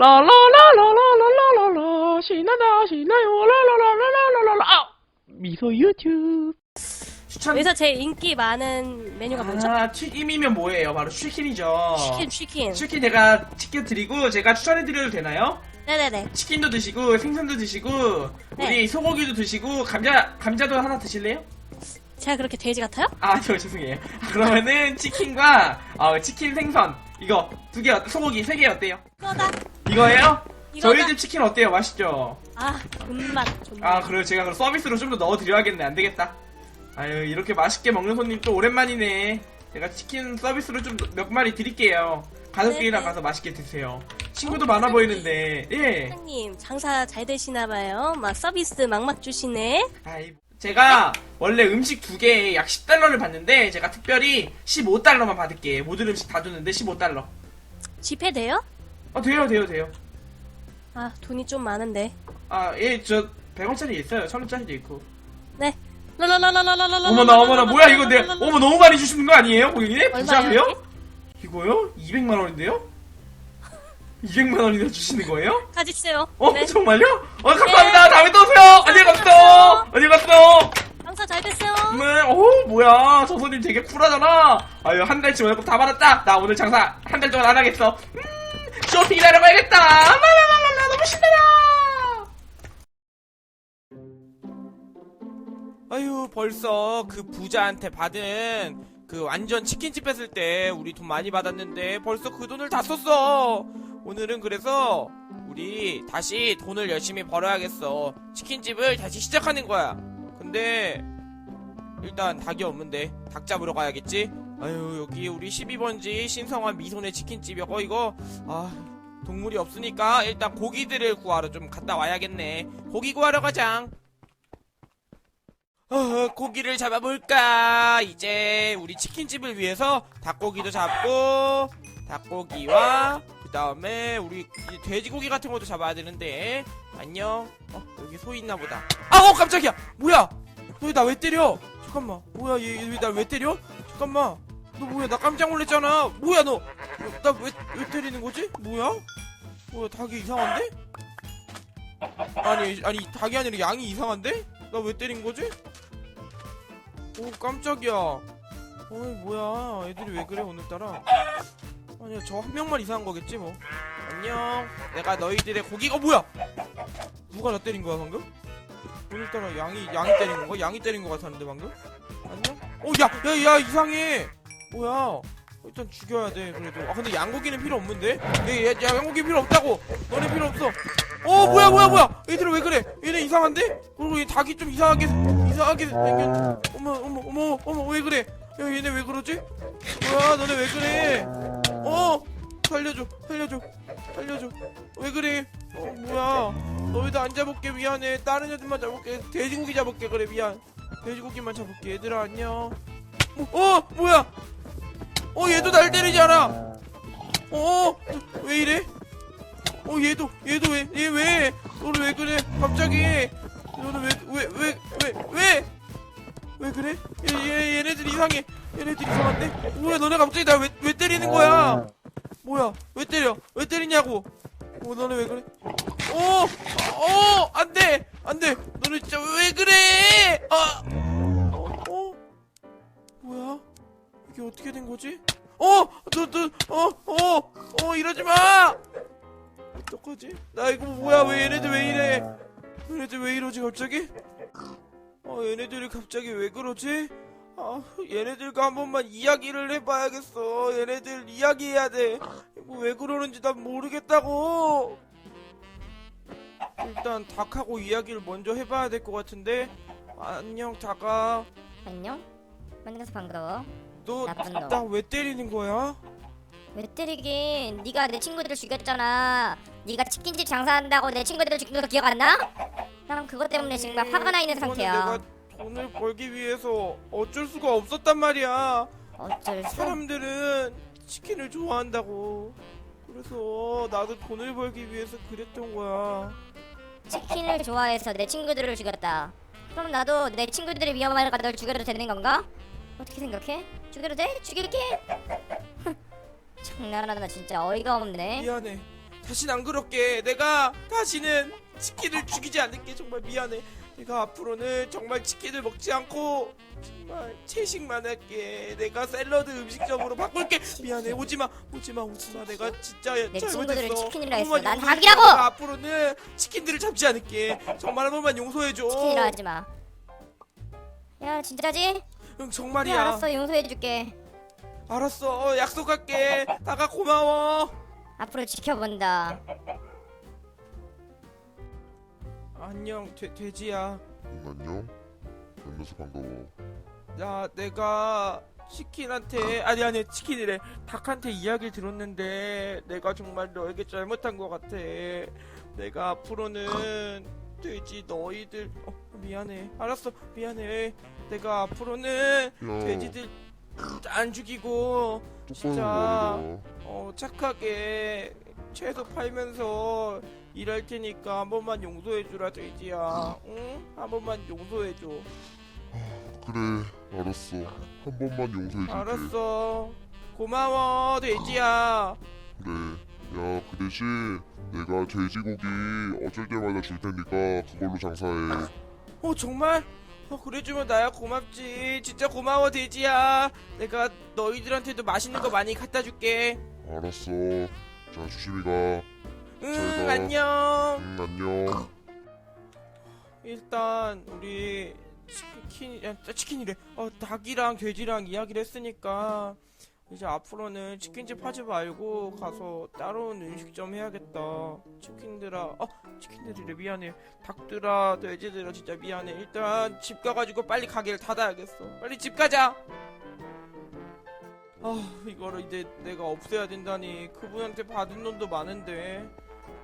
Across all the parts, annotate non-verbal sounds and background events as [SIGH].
라라라라라라라라라 신나다 신나요 라라라라라라라 아! 미소 유튜브 추천. 여기서 제일 인기 많은 메뉴가 뭐죠? 아, 튀김이면 뭐예요? 바로 치킨이죠. 치킨, 치킨. 치킨 제가 치킨 드리고 제가 추천해 드려도 되나요? 네네네. 치킨도 드시고 생선도 드시고 네. 우리 소고기도 드시고 감자 감자도 하나 드실래요? 제가 그렇게 돼지 같아요? 아, 저 죄송해요. 아, 그러면은 치킨과 어, 치킨 생선 이거 두 개 소고기 세 개 어때요? 이거다. 이거예요? 이거다. 저희 집 치킨 어때요? 맛있죠? 아, 존맛, 존맛. 아, 그래요. 제가 그럼 서비스로 좀 더 넣어드려야겠네. 안 되겠다. 아유, 이렇게 맛있게 먹는 손님 또 오랜만이네. 제가 치킨 서비스로 좀 몇 마리 드릴게요. 가족끼리랑 네네. 가서 맛있게 드세요. 친구도 많아 보이는데, 예. 사장님, 장사 잘 되시나봐요. 막 서비스 막막 주시네. 아이, 제가 원래 음식 두 개에 약 10달러를 받는데 제가 특별히 15달러만 받을게. 모든 음식 다 줬는데 15달러. 지폐 돼요? 아 어, 돼요 돼요 돼요. 아 돈이 좀 많은데. 아예저 100원짜리 있어요. 1000원짜리도 있고. 네. 랄랄랄랄랄랄랄. 어머나 어머나 뭐야 이거 내 어머 너무 많이 주시는 거 아니에요 고객님? 부자세요? 이거요? 200만 원인데요? 200만 원이나 주시는 거예요? 가지세요. 어, 네. 정말요? 어, 감사합니다. 네. 다음에 또 오세요! 안녕히 가세요! 안녕히 가세요! 장사 잘 됐어요. 네, 어 뭐야. 저 손님 되게 쿨하잖아. 아유, 한 달치 월급 다 받았다. 나 오늘 장사 한 달 동안 안 하겠어. 음, 쇼핑하러 가야겠다. 라라라라라, 너무 신나라. 아유, 벌써 그 부자한테 받은 그 완전 치킨집 했을 때 우리 돈 많이 받았는데 벌써 그 돈을 다 썼어. 오늘은 그래서 우리 다시 돈을 열심히 벌어야겠어. 치킨집을 다시 시작하는 거야. 근데 일단 닭이 없는데 닭 잡으러 가야겠지? 아유 여기 우리 12번지 신성한 미소네 치킨집이고 이거 아 동물이 없으니까 일단 고기들을 구하러 좀 갔다 와야겠네 고기 구하러 가자 어, 고기를 잡아볼까 이제 우리 치킨집을 위해서 닭고기도 잡고 닭고기와 그 다음에 우리 이 돼지고기 같은 것도 잡아야 되는데. 안녕. 어 여기 소 있나 보다. 아어 깜짝이야. 뭐야? 너 나 왜 때려? 잠깐만. 뭐야 얘왜날왜 때려? 잠깐만. 너 뭐야? 나 깜짝 놀랐잖아. 뭐야 너? 나 왜 왜 때리는 거지? 뭐야? 뭐야 닭이 이상한데? 아니 아니 닭이 아니라 양이 이상한데? 나 왜 때린 거지? 오 깜짝이야. 어이 뭐야. 애들이 왜 그래 오늘따라 아니야 저한 명만 이상한 거겠지 뭐. 안녕. 내가 너희들의 고기 어 뭐야? 누가 나 때린 거야 방금? 오늘따라 양이 양이 때린 건가? 양이 때린 거 같았는데 방금? 안녕? 어야야야 이상해. 뭐야? 일단 죽여야 돼 그래도. 아 근데 양고기는 필요 없는데? 야, 야, 야 양고기 필요 없다고. 너네 필요 없어. 어 뭐야 뭐야 뭐야? 얘들은 왜 그래? 얘네 이상한데? 그리고 이 닭이 좀 이상하게 이상하게 생겼 어머 어머 어머 어머 왜 그래? 야 얘네 왜 그러지? 뭐야 너네 왜 그래? 어? 살려줘 살려줘 살려줘. 왜 그래? 어 뭐야? 너희들 안 잡을게 미안해. 다른 애들만 잡을게. 돼지고기 잡을게 그래 미안. 돼지고기만 잡을게 얘들아 안녕. 어, 어 뭐야? 어 얘도 날 때리지 않아. 어왜 이래? 어 얘도 얘도 왜얘 왜? 너는 왜 그래? 갑자기. 너는 왜 왜 왜 왜 왜 왜 그래 얘, 얘 얘네들 이상해 얘네들 이상한데 뭐야 너네 갑자기 날왜왜 때리는 거야 뭐야 왜 때려 왜 때리냐고 어 너네 왜 그래 어, 어, 안 돼, 안 돼. 너는 진짜 왜 그래? 아, 어, 어, 뭐야? 이게 어떻게 된 거지? 어, 너, 너, 어, 어, 어, 이러지 마. 어떡하지? 나 이거 뭐야? 왜 얘네들 왜 이래? 얘네들 왜 이러지 갑자기? 어, 얘네들이 갑자기 왜 그러지? 아, 얘네들과 한 번만 이야기를 해봐야겠어. 얘네들 이야기해야 돼. 이거 왜 그러는지 난 모르겠다고. 일단 닭하고 이야기를 먼저 해봐야 될 것 같은데 안녕 닭아 안녕? 만나서 반가워. 너 나쁜 놈. 나왜 때리는 거야? 왜 때리긴? 네가 내 친구들을 죽였잖아. 네가 치킨집 장사한다고 내 친구들을 죽인 거 기억 안 나? 나는 그것 때문에 지금 막 화가 나 있는 상태야. 내가 돈을 벌기 위해서 어쩔 수가 없었단 말이야 어쩔 수? 사람들은 치킨을 좋아한다고 그래서 나도 돈을 벌기 위해서 그랬던 거야 치킨을 좋아해서 내 친구들을 죽였다. 그럼 나도 내 친구들이 위험하니까 널 죽여도 되는 건가? 어떻게 생각해? 죽여도 돼? 죽일게. [LAUGHS] 장난하나 진짜 어이가 없네. 미안해 다신 안 그럴게. 내가 다시는 치킨을 죽이지 않을게. 정말 미안해. 내가 앞으로는 정말 치킨을 먹지 않고 정말 채식만 할게. 내가 샐러드 음식점으로 바꿀게. 미안해. 오지마, 오지마, 오지마. 내가 진짜 잘못했어. 친구들을 치킨이라 한 했어. 번만 난 용서해줘. 닭이라고! 내가 앞으로는 치킨들을 잡지 않을게. 정말 한 번만 용서해줘. 치킨이라 하지 마. 야 진짜지? 응, 그래 정말이야. 알았어 용서해줄게. 알았어. 약속할게. 다가 고마워. 앞으로 지켜본다. 안녕, 돼, 돼지야. 응, 안녕. 만나서 반가워. 야, 내가 치킨한테 아니 아니 치킨이래 닭한테 이야기를 들었는데 내가 정말 너에게 잘못한 것 같아. 내가 앞으로는 돼지 너희들 어 미안해. 알았어 미안해. 내가 앞으로는 야, 돼지들 안 죽이고 진짜. 말해라. 어 착하게 채소 팔면서 일할 테니까 한 번만 용서해주라 돼지야. 응? 한 번만 용서해줘. 그래, 알았어. 한 번만 용서해줄게. 알았어. 고마워, 돼지야. 그래. 야, 그 대신 내가 돼지고기 어쩔 때마다 줄 테니까 그걸로 장사해. 어, 정말? 어, 그래주면 나야 고맙지. 진짜 고마워, 돼지야. 내가 너희들한테도 맛있는 거 많이 갖다 줄게. 알았어. 자, 조심히 가. 응, 잘 가. 안녕. 응, 안녕. 일단, 우리 치킨, 야, 치킨이래. 어, 닭이랑 돼지랑 이야기를 했으니까. 이제 앞으로는 치킨집 하지 말고 가서 따로운 음식점 해야겠다. 치킨들아, 어, 치킨들이래 미안해. 닭들아, 돼지들아 진짜 미안해. 일단 집 가가지고 빨리 가게를 닫아야겠어. 빨리 집 가자. 아, 이거를 이제 내가 없애야 된다니. 그분한테 받은 돈도 많은데.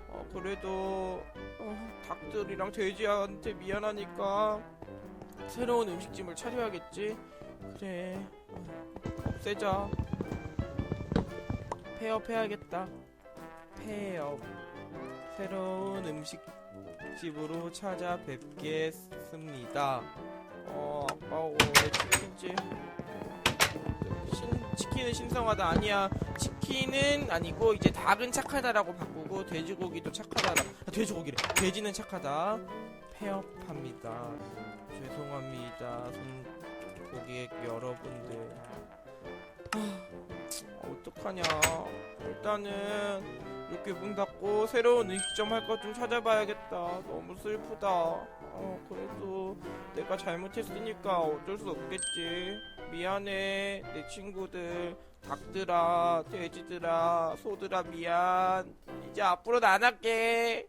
어, 그래도 어, 닭들이랑 돼지한테 미안하니까 새로운 음식점을 차려야겠지. 그래, 어, 없애자. 폐업 해야겠다. 폐업. 새로운 음식집으로 찾아뵙겠습니다. 어, 아빠 원래 치킨집. 신, 치킨은 신성하다 아니야. 치킨은 아니고 이제 닭은 착하다라고 바꾸고 돼지고기도 착하다. 아, 돼지고기래. 돼지는 착하다. 폐업합니다. 죄송합니다. 손 고객 여러분들. 아, 어떡하냐. 일단은 이렇게 문 닫고 새로운 음식점 할 것 좀 찾아봐야겠다. 너무 슬프다. 어, 그래도 내가 잘못했으니까 어쩔 수 없겠지. 미안해, 내 친구들. 닭들아, 돼지들아, 소들아, 미안. 이제 앞으로는 안 할게.